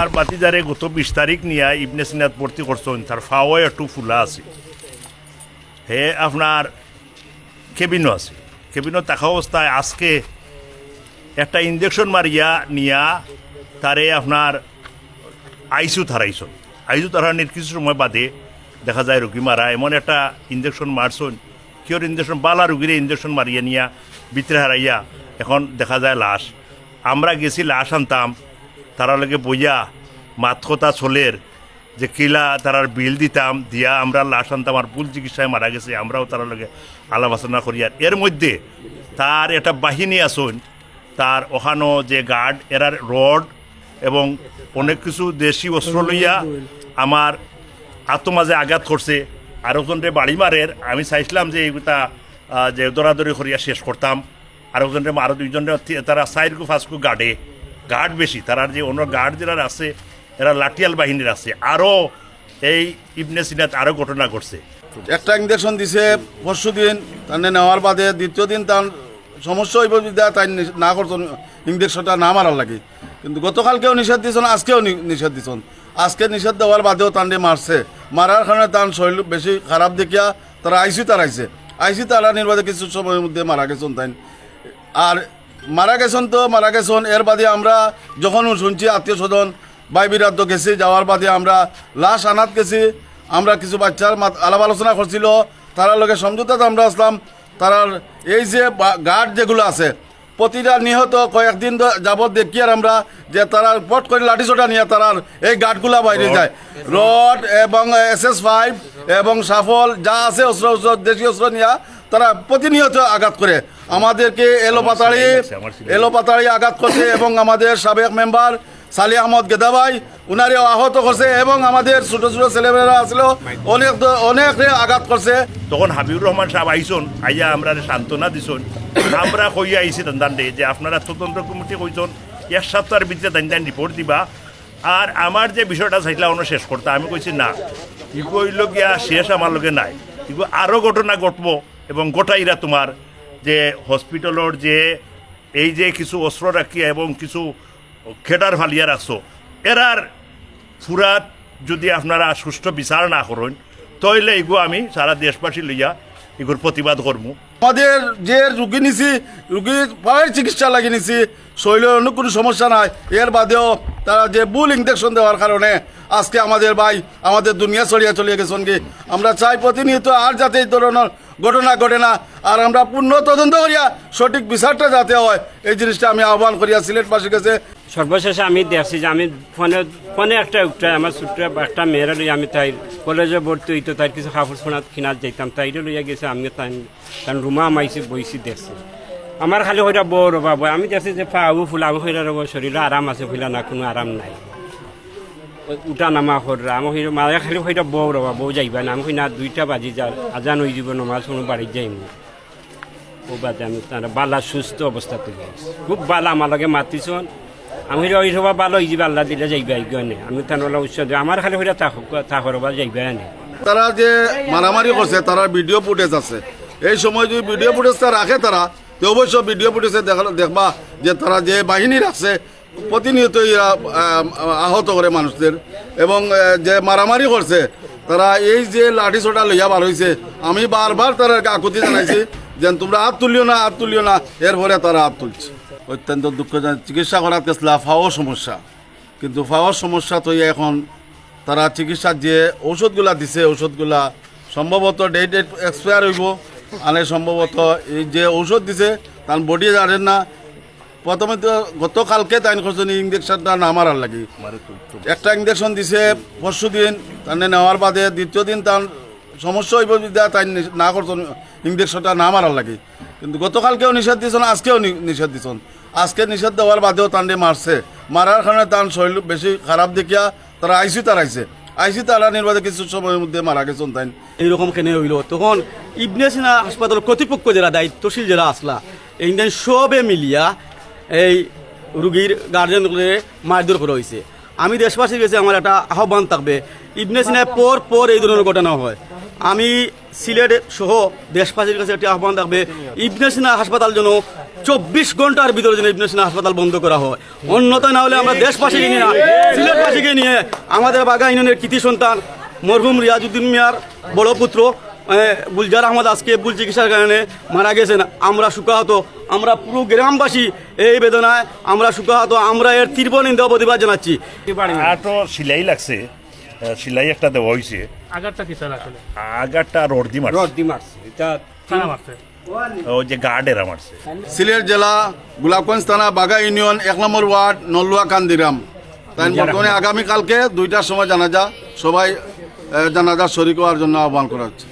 আর বাতিদারে গত বিশ তারিখ নিয়ে ইবনে সিনাত ভর্তি করছেন তার ফাওয়া একটু ফুলা আছে হে আপনার কেবিনও আছে কেবিনও থাকা অবস্থায় আজকে একটা ইঞ্জেকশন মারিয়া নিয়া তারে আপনার আইসিউ থারাইছন আইসিউ থারানির কিছু সময় বাদে দেখা যায় রুগী মারা এমন একটা ইঞ্জেকশন মারছন কিয়র ইঞ্জেকশন বালা রুগীরে ইঞ্জেকশন মারিয়া নিয়া ভিতরে হারাইয়া এখন দেখা যায় লাশ। আমরা গেছি লাশ আনতাম। তারা লগে বইয়া মাত কথা চলের যে কিলা তারার বিল দিতাম, দিয়া আমরা লাশ আনতাম আর ভুল চিকিৎসায় মারা গেছে, আমরাও তার লগে আলাপ আলোচনা করি। আর এর মধ্যে তার একটা বাহিনী আসুন তার ওখানো যে গার্ড, এরার রড এবং অনেক কিছু দেশি অস্ত্র লইয়া আমার আত্মমাঝে আঘাত করছে। আর ওজনরে বাড়ি মারের, আমি চাইছিলাম যে এইটা যে দৌড়াদৌড়ি করিয়া শেষ করতাম। আর ওজনরে আরও দুইজনে তারা সাইডকু ফাঁসকু গার্ডে গার্ড বেশি, তারার যে অন্য গার্ড যারা আছে, এরা লাঠিয়াল বাহিনীর আছে। আরও এই ইবনে সিনাত আরও ঘটনা ঘটছে। একটা ইঞ্জেকশন দিছে, পরশু দিন তানে নেওয়ার বাদে দ্বিতীয় দিন তার সমস্যা হইব বিদ্যা তাই নি- করছেন ইঞ্জেকশনটা না মারার লাগে। কিন্তু গতকালকেও নিষেধ দিছেন, আজকেও নিষেধ দিছেন। আজকে নিষেধ দেওয়ার বাদেও তান্ডে মারছে। মারার কারণে তার শরীর বেশি খারাপ দেখিয়া তারা আইসি তারাইছে। আইসি তারানির বাদে কিছু সময়ের মধ্যে মারা গেছেন তাই। আর মারা গেছেন তো, মারা গেছেন। এর বাদে আমরা যখন শুনছি আত্মীয় স্বজন বাই বিরাদ্দ গেছি, যাওয়ার বাদে আমরা লাশ আনাত গেছি। আমরা কিছু বাচ্চার আলাপ আলোচনা করছিল। তারা লোকে সমঝোতাতে আমরা আসলাম। তারার এই যে গার্ড যেগুলো আছে প্রতিটা নিহত কয়েকদিন যাবৎ দেখি আর আমরা যে তারা পট করে লাঠি চোটা নিয়ে তারার এই গার্ডগুলা বাইরে যায় রড এবং এস এস ফাইভ এবং সাফল যা আছে অস্ত্র অস্ত্র দেশীয় অস্ত্র নিয়ে তারা প্রতিনিয়ত আঘাত করে আমাদেরকে এলোপাতাড়ি। এলোপাতাড়ি আঘাত করছে এবং আমাদের সাবেক মেম্বার সালি আহমদ গেদাবাই, উনারেও আহত করছে এবং আমাদের ছোট ছোট ছেলেমেয়েরা আসলেও অনেক অনেক আঘাত করছে। তখন হাবিবুর রহমান সাহেব আইসন, আইয়া আমরা সান্ত্বনা দিছন আমরা কইয়া আইছি দান্ডে যে আপনারা তদন্ত কমিটি কইছন এক সপ্তাহের ভিতরে দান রিপোর্ট দিবা। আর আমার যে বিষয়টা চাইছিলাম অন্য শেষ করতে। আমি কইছি, না, ইগো গিয়া শেষ আমার লগে নাই। ইগো আরও ঘটনা ঘটব এবং গোটাইরা তোমার যে হসপিটালের যে এই যে কিছু অস্ত্র রাখিয়া এবং কিছু খেটার ফালিয়া রাখছো এরার ফুরাত যদি আপনারা সুষ্ঠু বিচার না করেন তাইলে এগো আমি সারা দেশবাসী লইয়া এগুর প্রতিবাদ করব আমাদের যে রুগী নিছি রুগীর পায়ের চিকিৎসা লাগিয়ে নিছি শরীরের অন্য কোনো সমস্যা নাই। এর বাদেও তারা যে বুল ইঞ্জেকশন দেওয়ার কারণে আজকে আমাদের ভাই, আমাদের দুনিয়া ছড়িয়ে চলিয়ে গেছেন কি? আমরা চাই প্রতিনিয়ত আর যাতে এই ধরনের ঘটনা ঘটে না, আর আমরা পূর্ণ তদন্ত করিয়া সঠিক বিচারটা যাতে হয়, এই জিনিসটা আমি আহ্বান করিয়া সিলেটবাসীর কাছে সর্বশেষে আমি দেখছি যে আমি ফোনে ফোনে একটা উঠে, আমার ছোট্ট একটা মেয়েরা লইয়া আমি তাই কলেজে ভর্তি হইতো তাই কিছু কাপড় সোনাত কিনাত যাইতাম তাইরে লইয়া গেছে, আমি তাই তার রুমা মাইছি বইছি, দেখছি। আমার খালি হইটা বউ রবা বই আমি দেখছি যে পা আবু ফুলা আমি হইরা রব, শরীরে আরাম আছে, ফুলা না, কোনো আরাম নাই। উঠা নামা হররা আমি হইরা মাঝে খালি হইটা বউ রবা বউ যাইবা না। আমি না দুইটা বাজি যা, আজান হয়ে যাব নমাজ কোনো বাড়ি যাইম ও বাদে আমি তার বালা সুস্থ অবস্থাতে গেছি। খুব বালা, আমার লগে মাতিছন আমি ওই সবা ভালো হয়ে যাবে আল্লাহ দিলে যাইবা গনে। আমি তার উৎস আমার খালি হইরা তাহরবা যাইবা নে। তারা যে মারামারি করছে, তারা ভিডিও ফুটেজ আছে। এই সময় যদি ভিডিও ফুটেজটা রাখে তারা, তো অবশ্য ভিডিও ফুটেজে দেখা- দেখবা যে তারা যে বাহিনী রাখছে প্রতিনিয়ত আহত করে মানুষদের। এবং যে মারামারি করছে, তারা এই যে লাঠি ছোটা লইয়া বার হয়েছে আমি বারবার তারা আকুতি জানাইছি যে তোমরা হাত তুলিও না, হাত তুলিও না। এরপরে তারা হাত তুলছে। অত্যন্ত দুঃখজনক। চিকিৎসা করার গেছিলা ফাও সমস্যা। কিন্তু ফাওয়ার সমস্যা তো এখন তারা চিকিৎসার যে ঔষধগুলা দিছে, ঔষধগুলা সম্ভবত ডেট এক্সপায়ার হইব। আনে সম্ভবত এই যে ঔষধ দিছে, তার বডি জানেন না। প্রথমে তো গতকালকে তাই করছেন ইঞ্জেকশনটা না মারার লাগি। একটা ইঞ্জেকশন দিছে, পরশু দিন তানে নেওয়ার বাদে দ্বিতীয় দিন তার সমস্যা হইব বিদ্যা তাই নি- করছেন ইঞ্জেকশনটা না মারার লাগে। কিন্তু গতকালকেও নিষেধ দিয়েছেন, আজকেও নিষেধ দিয়েছেন। আজকে নিষেধ দেওয়ার বাদেও তান্ডে মারছে। মারার কারণে তার শরীর বেশি খারাপ দেখিয়া তারা আইসি তারাইছে। আইসি তারানির বাদে কিছু সময়ের মধ্যে মারা গেছেন তাই। এইরকম কেন হইল? তখন ইবনে সিনা হাসপাতাল কর্তৃপক্ষ যারা দায়িত্বশীল যারা আসলা এইখান সবে মিলিয়া এই রুগীর গার্জেনগুলো মারধর করা হয়েছে আমি দেশবাসীর কাছে আমার একটা আহ্বান থাকবে, ইবনে সিনায় পর পর এই ধরনের ঘটনা হয়। আমি সিলেট সহ দেশবাসীর কাছে একটি আহ্বান থাকবে ইবনে সিনা হাসপাতাল যেন চব্বিশ ঘণ্টার ভিতরে যেন ইবনে সিনা হাসপাতাল বন্ধ করা হয়। অন্যথায় না হলে আমরা দেশবাসীকে নিয়ে সিলেটবাসীকে নিয়ে আমাদের বাগা ইউনিয়নের কৃতি সন্তান মরহুম রিয়াজুদ্দিন মিয়ার বড় পুত্র গুলজার আহমদ আজকে ভুল চিকিৎসার কারণে মারা গেছেন। আমরা সুখাহত আমরা পুরো গ্রামবাসী এই বেদনায়, আমরা সুখাহত আমরা এর তীব্র নিন্দা প্রতিবাদ জানাচ্ছি। সিলাই লাগছে। সিলাই একটা দেওয়া হয়েছে আগারটা কি স্যার আসলে? আগারটা আর অর্ধি মারছে। অর্ধি মারছে। এটা কারা মারছে? ও যে গার্ডেরা মারছে। সিলেট জেলা গোলাপগঞ্জ থানা বাগা ইউনিয়ন এক নম্বর ওয়ার্ড নলুয়া কান্দিরাম। তাই বর্তমানে আগামীকালকে দুইটার সময় জানাজা সবাই জানাজা শরিক হওয়ার জন্য আহ্বান করা হচ্ছে।